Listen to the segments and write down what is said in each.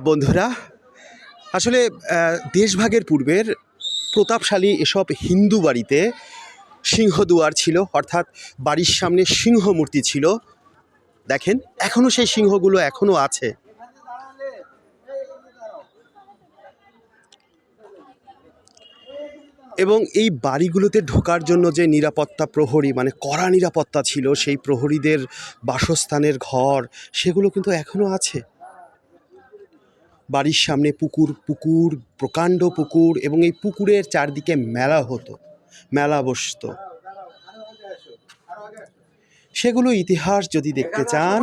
বন্ধুরা, আসলে দেশভাগের পূর্বের প্রতাপশালী এসব হিন্দু বাড়িতে সিংহদুয়ার ছিল, অর্থাৎ বাড়ির সামনে সিংহ মূর্তি ছিল। দেখেন এখনও সেই সিংহগুলো এখনও আছে। এবং এই বাড়িগুলোতে ঢোকার জন্য যে নিরাপত্তা প্রহরী মানে কড়া নিরাপত্তা ছিল, সেই প্রহরীদের বাসস্থানের ঘর, সেগুলো কিন্তু এখনও আছে। বাড়ির সামনে পুকুর পুকুর প্রকাণ্ড পুকুর এবং এই পুকুরের চারদিকে মেলা হতো মেলা বসতো। সেগুলো ইতিহাস যদি দেখতে চান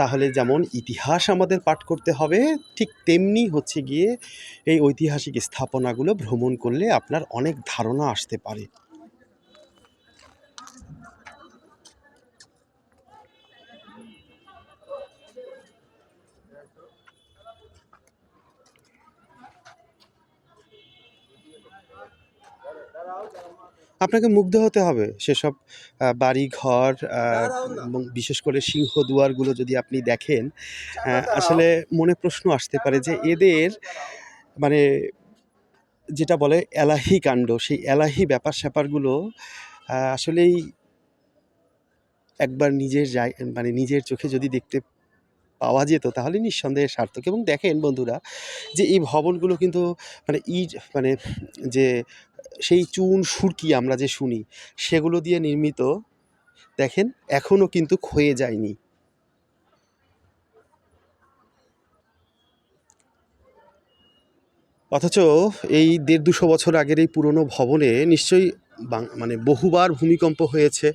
তাহলে যেমন ইতিহাস আমাদের পাঠ করতে হবে ঠিক তেমনি হচ্ছে গিয়ে এই ঐতিহাসিক স্থাপনাগুলো ভ্রমণ করলে আপনার অনেক ধারণা আসতে পারে। আপনাকে মুগ্ধ হতে হবে সেসব বাড়ি ঘর এবং বিশেষ করে সিংহ দুয়ারগুলো যদি আপনি দেখেন আসলে মনে প্রশ্ন আসতে পারে যে এদের মানে যেটা বলে এলাহি কাণ্ড, সেই এলাহি ব্যাপার স্যাপারগুলো আসলেই একবার নিজের জায় মানে নিজের চোখে যদি দেখতে পাওয়া যেত তাহলে নিঃসন্দেহে সার্থক। এবং দেখেন বন্ধুরা, যে এই ভবনগুলো কিন্তু মানে ইট মানে যে সেই চুন, সুরকি আমরা যে শুনি, সেগুলো দিয়ে নির্মিত, দেখেন এখনও কিন্তু ক্ষয়ে যায়নি। অথচ এই দেড় দুশো বছর আগের এই পুরনো ভবনে নিশ্চয়ই মানে বহুবার ভূমিকম্প হয়েছে,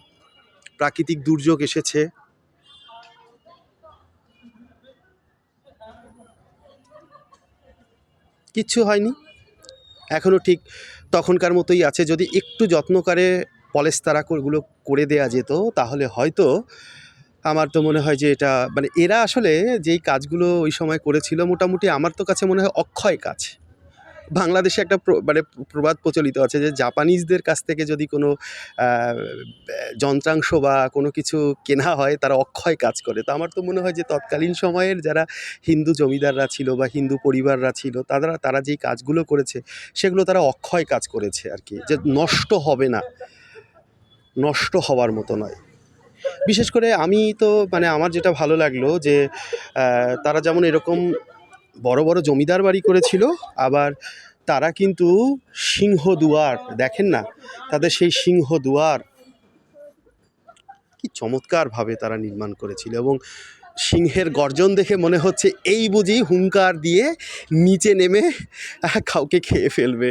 প্রাকৃতিক দুর্যোগ এসেছে। কিচ্ছু হয়নি। এখনও ঠিক তখনকার মতোই আছে, যদি একটু যত্ন করে পলেস্তারা ওগুলো করে দেয়া যেত, তাহলে হয়তো আমার তো মনে হয় যে এটা মানে এরা আসলে যেই কাজগুলো ওই সময় করেছিল, মোটামুটি আমার তো কাছে মনে হয় অক্ষয় কাজ। বাংলাদেশে একটা মানে প্রবাদ প্রচলিত আছে যে জাপানিজদের কাছ থেকে যদি কোনো যন্ত্রাংশ বা কোনো কিছু কেনা হয়, তারা অক্ষয় কাজ করে। তো আমার তো মনে হয় যে তৎকালীন সময়ের যারা হিন্দু জমিদাররা ছিল বা হিন্দু পরিবাররা ছিল, তারা তারা যেই কাজগুলো করেছে, সেগুলো তারা অক্ষয় কাজ করেছে আর কি। যে নষ্ট হবে না। নষ্ট হওয়ার মতো নয়। বিশেষ করে আমি তো মানে আমার যেটা ভালো লাগল যে তারা যেমন এরকম বড় বড় জমিদার বাড়ি করেছিল, আবার তারা কিন্তু সিংহ দুয়ার, দেখেন না? তাদের সেই সিংহ দুয়ার কি চমৎকারভাবে তারা নির্মাণ করেছিল এবং সিংহের গর্জন দেখে মনে হচ্ছে এই বুঝি হুঙ্কার দিয়ে নিচে নেমে কাউকে খেয়ে ফেলবে।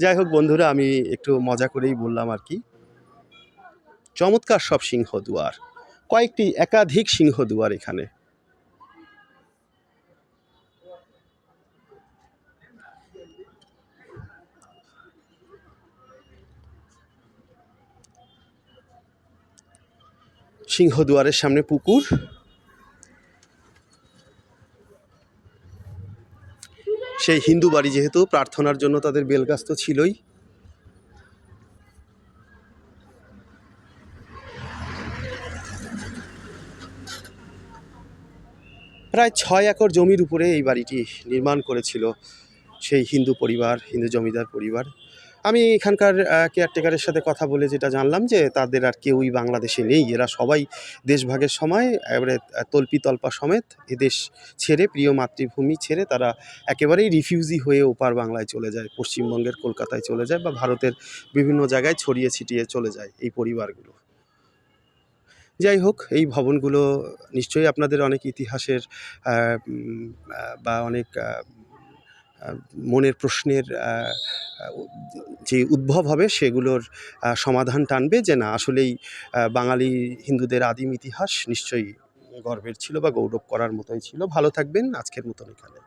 যাই হোক বন্ধুরা, আমি একটু মজা করেই বললাম আর কি। চমৎকার সব সিংহ দুয়ার, কয়েকটি একাধিক সিংহ দুয়ার এখানে। সিংহদুয়ারের সামনে পুকুর। সেই হিন্দু বাড়ি যেহেতু, প্রার্থনার জন্য তাদের বেলগাছ তো ছিলই। প্রায় ছয় একর জমির উপরে এই বাড়িটি নির্মাণ করেছিল সেই হিন্দু পরিবার, হিন্দু জমিদার পরিবার। আমি এখানকার কেয়ারটেকারের সাথে কথা বলে যেটা জানলাম যে তাদের আর কেউই বাংলাদেশে নেই। এরা সবাই দেশভাগের সময়, এবারে তল্পি তল্পা সমেত এদেশ ছেড়ে, প্রিয় মাতৃভূমি ছেড়ে তারা একেবারেই রিফিউজি হয়ে ওপার বাংলায় চলে যায়, পশ্চিমবঙ্গের কলকাতায় চলে যায় বা ভারতের বিভিন্ন জায়গায় ছড়িয়ে ছিটিয়ে চলে যায় এই পরিবারগুলো। যাই হোক, এই ভবনগুলো নিশ্চয়ই আপনাদের অনেক ইতিহাসের বা অনেক মনের প্রশ্নের যে উদ্ভব হবে সেগুলোর সমাধান টানবে যে না, আসলেই বাঙালি হিন্দুদের আদিম ইতিহাস নিশ্চয়ই গর্বের ছিল বা গৌরব করার মতোই ছিল। ভালো থাকবেন, আজকের মতন এখানে।